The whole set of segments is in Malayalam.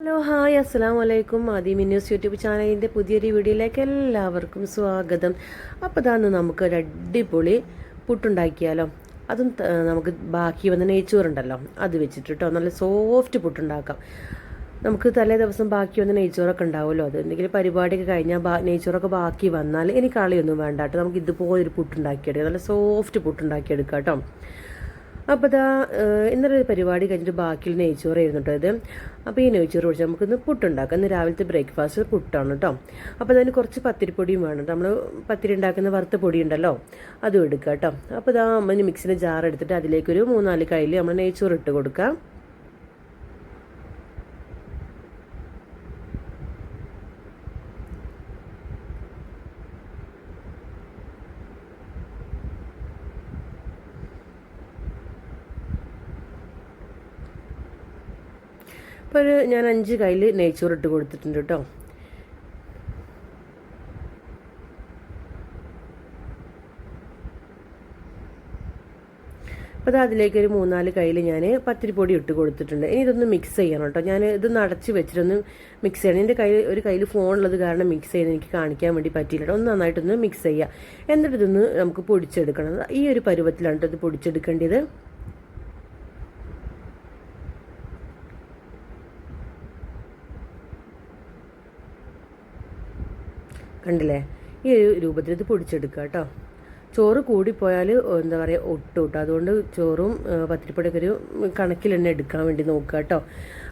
ഹലോ ഹായ് അസ്സാം വലൈക്കും ആദ്യം ന്യൂസ് യൂട്യൂബ് ചാനലിന്റെ പുതിയൊരു വീഡിയോയിലേക്ക് എല്ലാവർക്കും സ്വാഗതം. അപ്പോൾ ഇതാന്ന് നമുക്ക് ഒരു അടിപൊളി പുട്ടുണ്ടാക്കിയാലോ? അതും നമുക്ക് ബാക്കി വന്ന നെയ്ച്ചോറുണ്ടല്ലോ. അത് വെച്ചിട്ട് കേട്ടോ നല്ല സോഫ്റ്റ് പുട്ടുണ്ടാക്കാം. നമുക്ക് തലേ ദിവസം ബാക്കി വന്ന നെയ്ച്ചോറൊക്കെ ഉണ്ടാവുമല്ലോ. അത് എന്തെങ്കിലും പരിപാടിയൊക്കെ കഴിഞ്ഞാൽ ബാ നെയ്ച്ചോറൊക്കെ ബാക്കി വന്നാൽ ഇനി കളിയൊന്നും വേണ്ട കേട്ടോ നമുക്ക് ഇതുപോലൊരു പുട്ടുണ്ടാക്കിയെടുക്കാം. നല്ല സോഫ്റ്റ് പുട്ടുണ്ടാക്കിയെടുക്കാം കേട്ടോ അപ്പോൾ ഏഹ്, ഇന്നലെ ഒരു പരിപാടി കഴിഞ്ഞിട്ട് ബാക്കിയിൽ നെയ്ച്ചോറായിരുന്നു കേട്ടോ ഇത്. അപ്പോൾ ഈ നെയ്ച്ചോറ് കുടിച്ച് നമുക്കിന്ന് പുട്ടുണ്ടാക്കാം. ഇന്ന് രാവിലത്തെ ബ്രേക്ക്ഫാസ്റ്റ് പുട്ടാണ് കേട്ടോ അപ്പോൾ അതിന് കുറച്ച് പത്തിരിപ്പൊടിയും വേണം നമ്മൾ പത്തിരി ഉണ്ടാക്കുന്ന വറുത്ത പൊടി ഉണ്ടല്ലോ അതും എടുക്കാം കേട്ടോ അപ്പോൾ ഇതാ അമ്മ മിക്സിന്റെ ജാർ എടുത്തിട്ട് അതിലേക്കൊരു മൂന്നാൽ കയ്യിൽ നമ്മൾ നെയ്ച്ചോറ് ഇട്ട് കൊടുക്കാം. അപ്പോൾ ഒരു ഞാൻ അഞ്ച് കയ്യിൽ നെയ്ച്ചോറ് ഇട്ട് കൊടുത്തിട്ടുണ്ട് കേട്ടോ അപ്പോൾ അത് അതിലേക്ക് ഒരു മൂന്നാൽ കയ്യിൽ ഞാൻ പത്തിരിപ്പൊടി ഇട്ട് കൊടുത്തിട്ടുണ്ട്. ഇനി ഇതൊന്ന് മിക്സ് ചെയ്യണം കേട്ടോ ഞാൻ ഇതൊന്ന് അടച്ച് വെച്ചിട്ടൊന്ന് മിക്സ് ചെയ്യണം. എന്റെ കയ്യിൽ ഒരു കയ്യിൽ ഫോണുള്ളത് കാരണം മിക്സ് ചെയ്ത് എനിക്ക് കാണിക്കാൻ വേണ്ടി പറ്റിയില്ല. ഒന്ന് നന്നായിട്ടൊന്ന് മിക്സ് ചെയ്യുക എന്നിട്ട് ഇതൊന്ന് നമുക്ക് പൊടിച്ചെടുക്കണം. ഈ ഒരു പരുവത്തിലാണ് കേട്ടോ ഇത് പൊടിച്ചെടുക്കേണ്ടത്. കണ്ടില്ലേ? ഈ ഒരു രൂപത്തിൽ ഇത് പൊടിച്ചെടുക്കുക കേട്ടോ. ചോറ് കൂടിപ്പോയാൽ എന്താ പറയുക ഒട്ടും. അതുകൊണ്ട് ചോറും പത്തിരിപ്പൊടിയൊക്കെ ഒരു കണക്കിൽ തന്നെ എടുക്കാൻ വേണ്ടി നോക്കുക കേട്ടോ.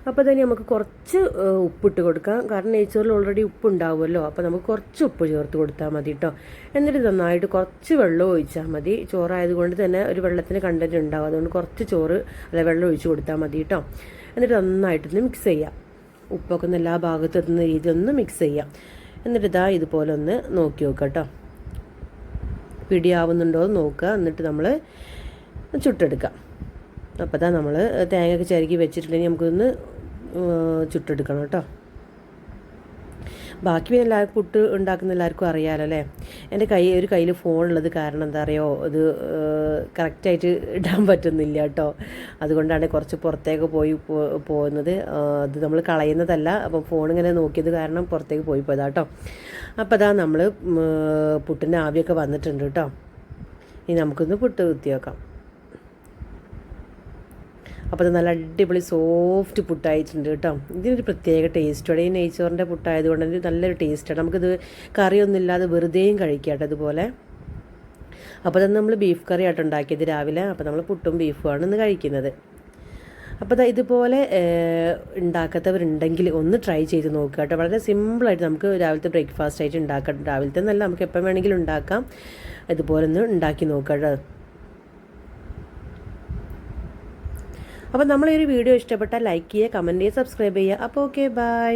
അപ്പോൾ തന്നെ നമുക്ക് കുറച്ച് ഉപ്പിട്ട് കൊടുക്കാം. കാരണം നെയ്ച്ചോറിൽ ഓൾറെഡി ഉപ്പ് ഉണ്ടാവുമല്ലോ അപ്പോൾ നമുക്ക് കുറച്ച് ഉപ്പ് ചേർത്ത് കൊടുത്താൽ മതി കേട്ടോ. എന്നിട്ട് നന്നായിട്ട് കുറച്ച് വെള്ളം ഒഴിച്ചാൽ മതി. ചോറായതുകൊണ്ട് തന്നെ ഒരു വെള്ളത്തിന് കണ്ടന്റ് ഉണ്ടാവും. അതുകൊണ്ട് കുറച്ച് ചോറ് അല്ല വെള്ളം ഒഴിച്ച് കൊടുത്താൽ മതി കേട്ടോ. എന്നിട്ട് നന്നായിട്ടൊന്ന് മിക്സ് ചെയ്യാം. ഉപ്പൊക്കെ ഒന്ന് എല്ലാ ഭാഗത്തു നിന്ന് രീതി ഒന്ന് മിക്സ് ചെയ്യാം. എന്നിട്ട് ഇതാ ഇതുപോലെ ഒന്ന് നോക്കി നോക്കുക കേട്ടോ. പിടിയാവുന്നുണ്ടോ എന്ന് നോക്കുക. എന്നിട്ട് നമ്മൾ ചുട്ടെടുക്കാം. അപ്പോൾ ഇതാ നമ്മൾ തേങ്ങയൊക്കെ ചിരകി വെച്ചിട്ടുണ്ടെങ്കിൽ നമുക്കൊന്ന് ചുട്ടെടുക്കണം കേട്ടോ. ബാക്കി പിന്നെ എല്ലാവർക്കും പുട്ട് ഉണ്ടാക്കുന്ന എല്ലാവർക്കും അറിയാമല്ലോ അല്ലേ? എന്റെ കൈ ഒരു കയ്യിൽ ഫോണുള്ളത് കാരണം എന്താ പറയുക ഇത് കറക്റ്റായിട്ട് ഇടാൻ പറ്റുന്നില്ല കേട്ടോ. അതുകൊണ്ടാണ് കുറച്ച് പുറത്തേക്ക് പോയി പോകുന്നത് അത് നമ്മൾ കളയുന്നതല്ല. അപ്പം ഫോൺ ഇങ്ങനെ നോക്കിയത് കാരണം പുറത്തേക്ക് പോയി പോയതാ കേട്ടോ. അപ്പോൾ അതാ നമ്മൾ പുട്ടിന്റെ ആവിയൊക്കെ വന്നിട്ടുണ്ട് കേട്ടോ. ഇനി നമുക്കൊന്ന് പുട്ട് കുത്തി വെക്കാം അപ്പോൾ അത് നല്ല അടിപൊളി സോഫ്റ്റ് പുട്ടായിട്ടുണ്ട് കേട്ടോ. ഇതിനൊരു പ്രത്യേക ടേസ്റ്റോടെ ഈ നെയ്ച്ചോറിന്റെ പുട്ടായതുകൊണ്ട് തന്നെ നല്ലൊരു ടേസ്റ്റാണ് നമുക്കിത് കറിയൊന്നും ഇല്ലാതെ വെറുതെയും കഴിക്കാം കേട്ടോ ഇതുപോലെ. അപ്പോൾ തന്നെ നമ്മൾ ബീഫ് കറി ആയിട്ട് ഉണ്ടാക്കിയത് രാവിലെ. അപ്പോൾ നമ്മൾ പുട്ടും ബീഫുമാണ് ഇന്ന് കഴിക്കുന്നത്. അപ്പോൾ ഇതുപോലെ ഉണ്ടാക്കാത്തവരുണ്ടെങ്കിൽ ഒന്ന് ട്രൈ ചെയ്ത് നോക്കുക കേട്ടോ. വളരെ സിമ്പിളായിട്ട് നമുക്ക് രാവിലത്തെ ബ്രേക്ക്ഫാസ്റ്റ് ആയിട്ട് ഉണ്ടാക്കാം. രാവിലത്തെ നല്ല നമുക്ക് എപ്പം വേണമെങ്കിലും ഉണ്ടാക്കാം. ഇതുപോലെ ഒന്ന് ഉണ്ടാക്കി നോക്കുക കേട്ടോ. അപ്പോൾ നമ്മൾ ഈ ഒരു വീഡിയോ ഇഷ്ടപ്പെട്ടാൽ ലൈക്ക് ചെയ്യുക കമന്റ് ചെയ്യുക സബ്സ്ക്രൈബ് ചെയ്യുക. അപ്പോൾ ഓക്കെ ബൈ